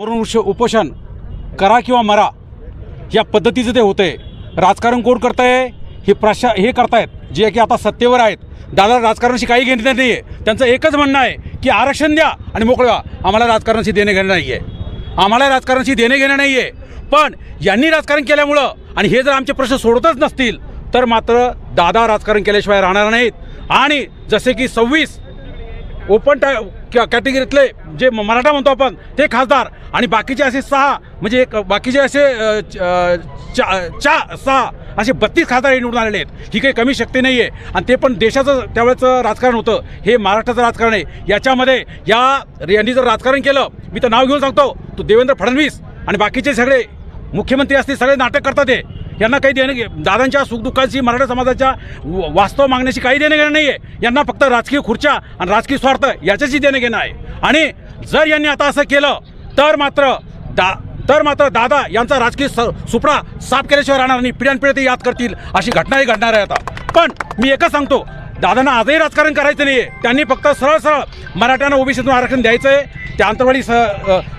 मरून उपोषण करा किंवा मरा या पद्धतीचं ते होतंय. राजकारण कोण करतंय? हे प्रशा हे करतायत जे की आता सत्तेवर आहेत. दादा राजकारणाशी काही घेणं नाही आहे त्यांचं एकच म्हणणं आहे की आरक्षण द्या आणि मोकळवा आम्हाला राजकारणाशी देणे घेणं नाही आहे आम्हाला राजकारणाशी देणे घेणं नाही आहे पण यांनी राजकारण केल्यामुळं आणि हे जर आमचे प्रश्न सोडतच नसतील तर मात्र दादा राजकारण केल्याशिवाय राहणार नाहीत. आणि जसे की सव्वीस ओपन टाय कॅटेगरीतले जे मराठा म्हणतो आपण ते खासदार. आणि बाकीचे असे सहा म्हणजे एक बाकीचे असे च- चा चा सहा असे बत्तीस खासदार हे निवडून आलेले आहेत. ही काही कमी शक्ती नाही आहे आणि ते पण देशाचं त्यावेळेचं राजकारण होतं. हे महाराष्ट्राचं राजकारण आहे. याच्यामध्ये या यांनी जर राजकारण केलं मी तर नाव घेऊन सांगतो. तो देवेंद्र फडणवीस आणि बाकीचे सगळे मुख्यमंत्री असतील सगळे नाटक करतात हे. यांना काही देणं घे दादांच्या सुखदुःखाची मराठा समाजाच्या व- वास्तव मागण्याशी काही देणं घेणं नाही आहे यांना फक्त राजकीय खुर्च्या आणि राजकीय स्वार्थ याच्याशी देणं घेणं आहे. आणि जर यांनी आता असं केलं तर मात्र दा तर मात्र दादा यांचा राजकीय स सुपडा साफ केल्याशिवाय राहणार नाही. पिढ्यानपिढ्या ते याद करतील. अशी घटनाही घडणार आहे आता. पण मी एकच सांगतो दादांना आजही राजकारण करायचं नाही आहे त्यांनी फक्त सरळ सरळ मराठ्यांना ओबीसीतून आरक्षण द्यायचं आहे त्या अंतरवाली स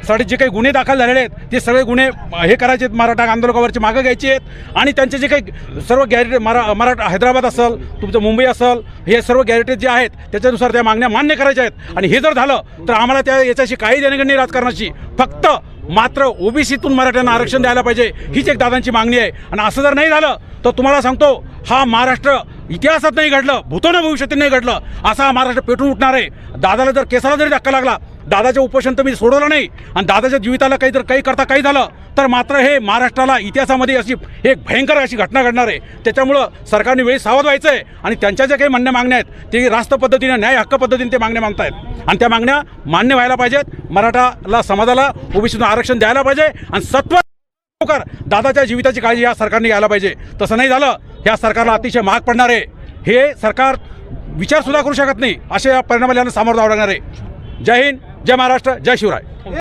साठी जे काही गुन्हे दाखल झालेले आहेत ते सगळे गुन्हे हे करायचे आहेत. मराठा आंदोलकावरचे मागं घ्यायचे आहेत. आणि त्यांचे जे काही सर्व गॅरेट मरा मराठा हैदराबाद असेल तुमचं मुंबई असेल हे सर्व गॅरेटेज जे आहेत त्याच्यानुसार त्या मागण्या मान्य करायच्या आहेत. आणि हे जर झालं तर आम्हाला त्या याच्याशी काही देणं नाही राजकारणाची. फक्त मात्र ओबीसीतून मराठ्यांना आरक्षण द्यायला पाहिजे हीच एक दादांची मागणी आहे. आणि असं जर नाही झालं तर तुम्हाला सांगतो हा महाराष्ट्र इतिहासात नाही घडलं भूतोन भविष्यात नाही घडलं. असा हा महाराष्ट्र पेटून उठणार आहे. दादाला जर केसाला जरी धक्का लागला दादाच्या उपोषण तर मी सोडवलं नाही. आणि दादाच्या जीविताला काही जर काही करता काही झालं तर मात्र हे महाराष्ट्राला इतिहासामध्ये अशी एक भयंकर अशी घटना घडणार आहे. त्याच्यामुळं सरकारने वेळी सावध व्हायचं आहे आणि त्यांच्या ज्या काही मान्य मागण्या आहेत ते रास्त पद्धतीने न्याय हक्क पद्धतीने ते मागण्या मागतायत. आणि त्या मागण्या मान्य व्हायला पाहिजेत. मराठाला समाजाला ओबीसीतून आरक्षण द्यायला पाहिजे. आणि सत्व दादाच्या जीविताची काळजी या सरकारने घ्यायला पाहिजे. तसं नाही झालं या सरकारला अतिशय महाग पडणार. आहे हे सरकार विचारसुद्धा करू शकत नाही. असे या सामोरं जावं लागणार आहे. जय हिंद जय महाराष्ट्र जय शिवराय.